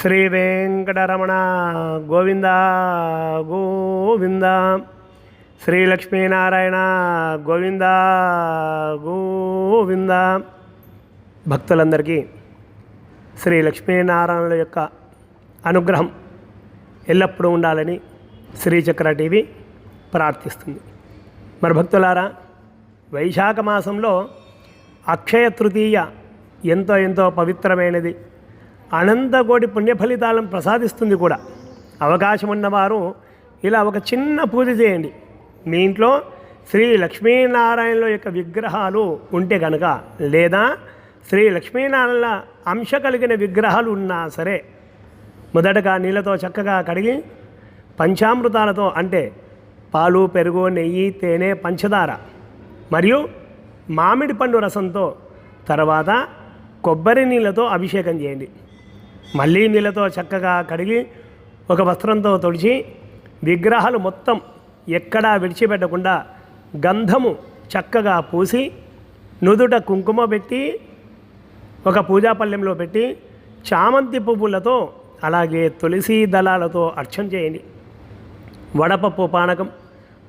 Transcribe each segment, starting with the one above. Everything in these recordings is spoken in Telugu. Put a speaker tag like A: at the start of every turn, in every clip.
A: శ్రీ వెంకటరమణ గోవింద గోవింద. శ్రీ లక్ష్మీనారాయణ గోవింద గోవింద. భక్తులందరికీ శ్రీ లక్ష్మీనారాయణుల యొక్క అనుగ్రహం ఎల్లప్పుడూ ఉండాలని శ్రీచక్ర టీవీ ప్రార్థిస్తుంది. మరి భక్తులారా వైశాఖ మాసంలో అక్షయ తృతీయ ఎంతో ఎంతో పవిత్రమైనది. అనంతకోటి పుణ్యఫలితాలను ప్రసాదిస్తుంది కూడా. అవకాశం ఉన్నవారు ఇలా ఒక చిన్న పూజ చేయండి. మీ ఇంట్లో శ్రీ లక్ష్మీనారాయణుల యొక్క విగ్రహాలు ఉంటే కనుక లేదా శ్రీ లక్ష్మీనారాయణ అంశ కలిగిన విగ్రహాలు ఉన్నా సరే మొదటగా నీళ్ళతో చక్కగా కడిగి పంచామృతాలతో అంటే పాలు పెరుగు నెయ్యి తేనె పంచదార మరియు మామిడి పండు రసంతో తర్వాత కొబ్బరి నీళ్ళతో అభిషేకం చేయండి. మళ్ళీ నీళ్ళతో చక్కగా కడిగి ఒక వస్త్రంతో తొడిచి విగ్రహాలు మొత్తం ఎక్కడా విడిచిపెట్టకుండా గంధము చక్కగా పూసి నుదుట కుంకుమ పెట్టి ఒక పూజాపల్లెంలో పెట్టి చామంతి పువ్వులతో అలాగే తులసి దళాలతో అర్చన చేయండి. వడపప్పు పానకం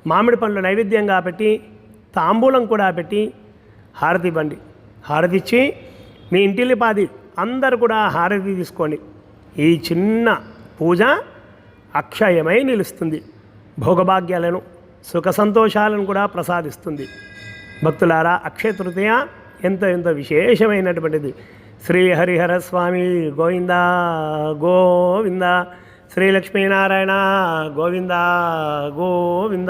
A: మామిడి పండ్లు నైవేద్యంగా పెట్టి తాంబూలం కూడా పెట్టి హారతి ఇవ్వండి. హారతి ఇచ్చి మీ ఇంటిల్లిపాది అందరు కూడా హారతి తీసుకోండి ఈ చిన్న పూజ అక్షయమై నిలుస్తుంది. భోగభాగ్యాలను సుఖ సంతోషాలను కూడా ప్రసాదిస్తుంది. భక్తులారా అక్షయ తృతీయ ఎంతో ఎంతో విశేషమైనటువంటిది. శ్రీ హరిహర స్వామి గోవింద గోవింద. శ్రీ లక్ష్మీనారాయణ గోవింద గోవింద.